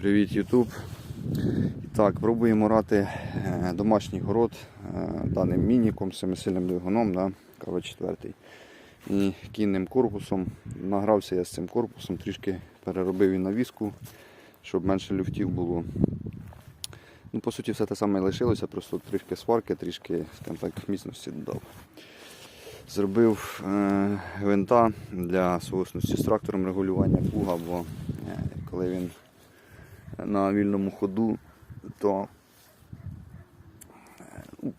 Привіт, Ютуб. Так, пробуємо рати е, домашній город е, даним мініком, семисильним двигуном, да, КВ-4. І кінним корпусом. Награвся я з цим корпусом, трішки переробив і навіску, щоб менше люфтів було. Ну, По суті, все те саме і лишилося, просто трішки сварки, трішки скажімо так, міцності додав. Зробив е, гвинта для сувосності з трактором регулювання плуга, бо е, коли він на вільному ходу, то е,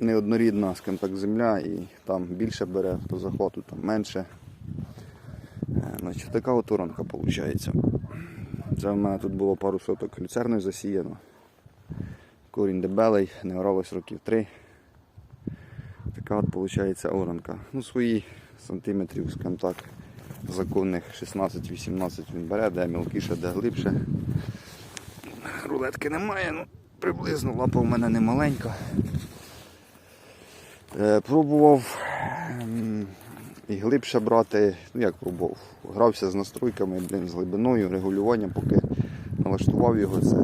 неоднорідна скажімо так, земля і там більше бере по захвату, там менше. Е, Значить, така от оранка виходить. Це в мене тут було пару соток люцерною засіяно. Корінь дебелий, не оралось років три. Така от виходить оранка. Ну, свої сантиметрів, скажімо так, законних 16-18 він бере, де мілкіше, де глибше. Рулетки немає, ну приблизно лапа в мене не маленька. Е, пробував ем, і глибше брати, ну як пробував, грався з настройками, блін, з глибиною, регулюванням, поки налаштував його, це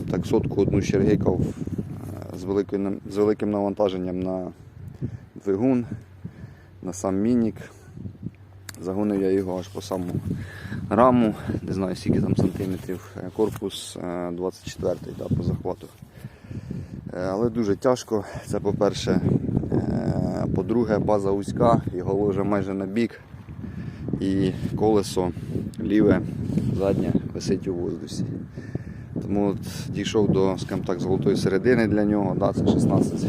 скажімо так сотку одну щергикав е, з, великою, з великим навантаженням на двигун, на сам мінік. Загонив я його аж по саму раму, не знаю скільки там сантиметрів, е, корпус 24 да, по захвату. Е, Але дуже тяжко. Це по-перше. Е, По-друге, база вузька, його ложа майже на бік. І колесо ліве, заднє висить у воздусі. Тому от дійшов до, скажімо так, золотої середини для нього, да, це 16.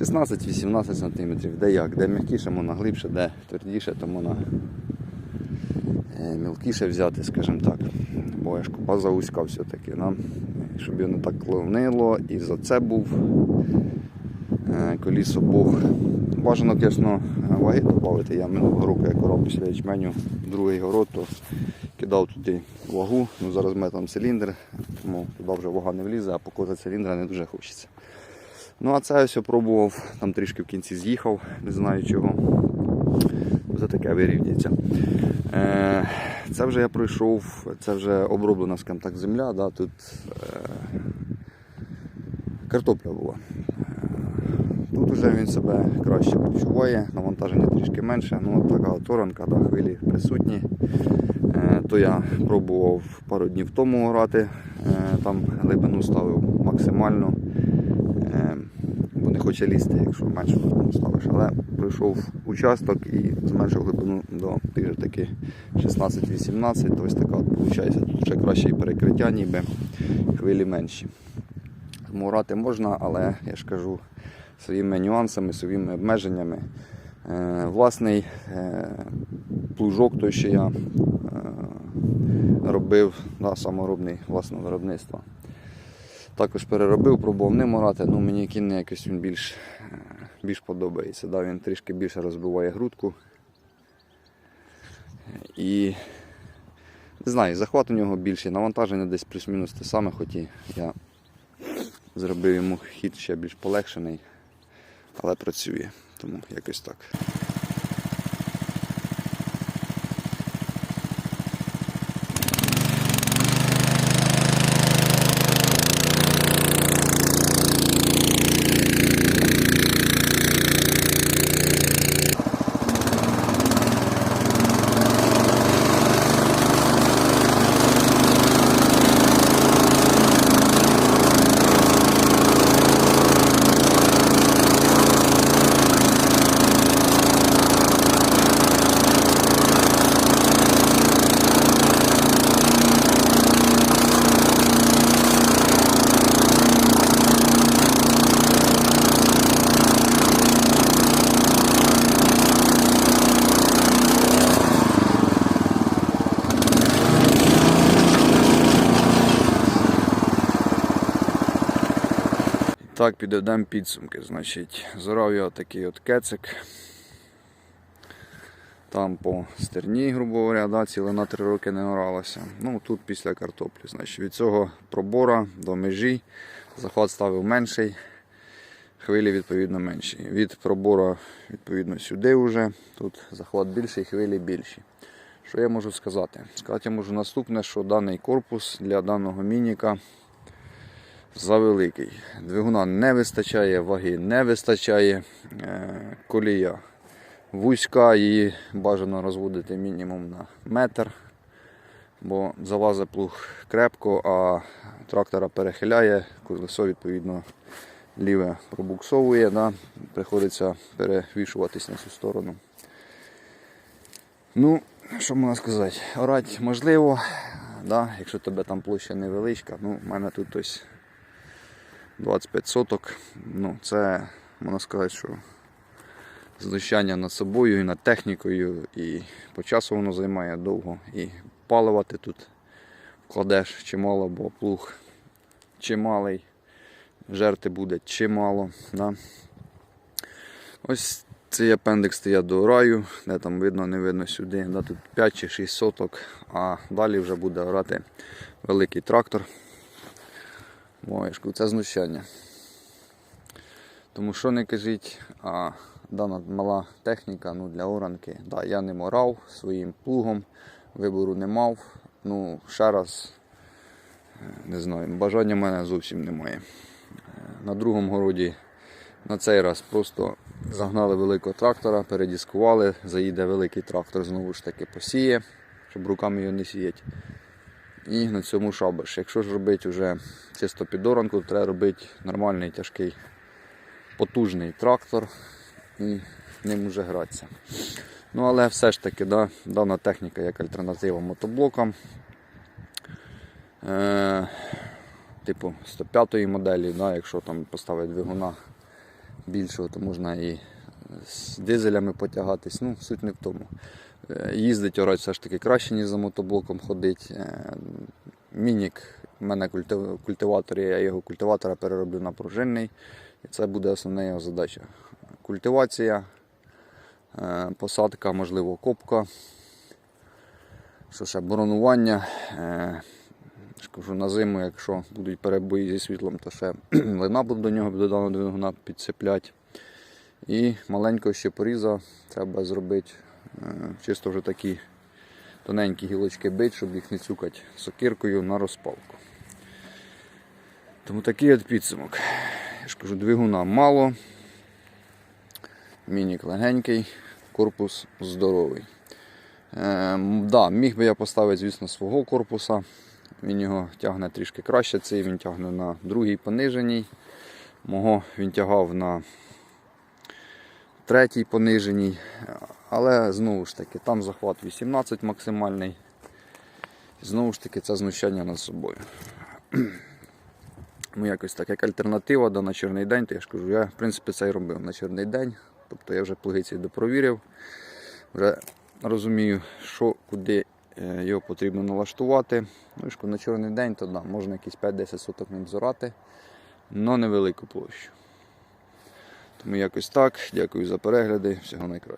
16-18 см, де як, де м'якіше, можна глибше, де твердіше, то можна е, мілкіше взяти, скажімо так. Бо я ж база вузька все-таки, да? щоб його не так клонило, і за це був е, колісо Бог. Бажано, звісно, ваги додати. Я минулого року, як орав після ячменю другий город, то кидав туди вагу. Ну, зараз в мене там циліндр, тому туди вже вага не влізе, а покоти циліндра не дуже хочеться. Ну а це ось я пробував, там трішки в кінці з'їхав, не знаю чого. Це таке вирівняється. Е, це вже я пройшов, це вже оброблена скажімо так, земля, да, тут е, картопля була. Е, Тут вже він себе краще почуває, навантаження трішки менше, ну така оторанка, да, хвилі присутні. То я пробував пару днів тому грати, там глибину ставив максимально хоче лізти, якщо меншу глибину ставиш. Але пройшов участок і зменшив глибину до тих же таки 16-18, то ось така от виходить. Ще краще і перекриття, ніби хвилі менші. Тому грати можна, але я ж кажу своїми нюансами, своїми обмеженнями. Е, власний е, плужок, той, що я е, робив, да, саморобний власного виробництва. Також переробив, пробував ним орати, ну мені кінний якось він більш, е, більш подобається. Да, він трішки більше розбиває грудку. І не знаю, захват у нього більший, навантаження десь плюс-мінус те саме, хоч і я зробив йому хід ще більш полегшений, але працює. Тому якось так. Так, підведемо підсумки. Значить, зорав я такий от кецик. Там по стерні, грубо говоря, да, цілина 3 роки не оралася. Ну, тут після картоплі. Значить, від цього пробора до межі захват ставив менший, хвилі відповідно менші. Від пробора відповідно сюди вже. Тут захват більший, хвилі більші. Що я можу сказати? Сказати я можу наступне, що даний корпус для даного мініка завеликий. Двигуна не вистачає, ваги не вистачає, е, колія вузька, її бажано розводити мінімум на метр, бо залазить плуг крепко, а трактора перехиляє, колесо відповідно ліве пробуксовує, да? приходиться перевішуватись на цю сторону. Ну, що можна сказати? Орать можливо, да? якщо тебе там площа невеличка, ну, в мене тут ось 25 соток. Ну, це можна сказати, що знущання над собою і над технікою, і по часу воно займає довго. І палива ти тут вкладеш чимало, бо плуг чималий, жерти буде чимало. Да? Ось цей апендикс я до раю, де там видно, не видно сюди. Да, тут 5 чи 6 соток, а далі вже буде орати великий трактор. Моєшку, це знущання. Тому що не кажіть, а дана мала техніка ну, для оранки. Да, я не морав своїм плугом, вибору не мав. Ну, ще раз, е, не знаю, бажання в мене зовсім немає. Е, На другому городі на цей раз просто загнали великого трактора, передіскували, заїде великий трактор, знову ж таки посіє, щоб руками його не сіяти. І на цьому шабаш. Якщо ж робити вже чисто під оранку, то треба робити нормальний тяжкий потужний трактор і ним вже гратися. Ну, але все ж таки, да, дана техніка як альтернатива мотоблокам. Е, типу 105 моделі, да, якщо там поставити двигуна більшого, то можна і з дизелями потягатись. Ну, суть не в тому. Е, Їздить орать все ж таки краще, ніж за мотоблоком ходить. Е, Мінік, в мене культиватор, я його культиватора перероблю на пружинний. І це буде основна його задача. Культивація, е, посадка, можливо, копка. Що ще боронування. Е, ж кажу, на зиму, якщо будуть перебої зі світлом, то ще лина буду до нього до даного двигуна підцепляти. І маленького ще поріза треба зробити е, чисто вже такі тоненькі гілочки бить, щоб їх не цюкати сокиркою на розпалку. Тому такий от підсумок. Я ж кажу, двигуна мало, мінік легенький, корпус здоровий. Е, да, міг би я поставити, звісно, свого корпуса. Він його тягне трішки краще, цей він тягне на другій пониженій. Мого він тягав на третій пониженій. Але знову ж таки, там захват 18 максимальний. Знову ж таки, це знущання над собою. Ну, якось так, як альтернатива да, на чорний день, то я ж кажу, я в принципі це і робив на чорний день. Тобто я вже плугиці допровірив, вже розумію, що куди е, його потрібно налаштувати. Ну і на чорний день, то да, можна якісь 5-10 соток ним зорати, але невелику площу. Тому якось так. Дякую за перегляди. Всього найкращого.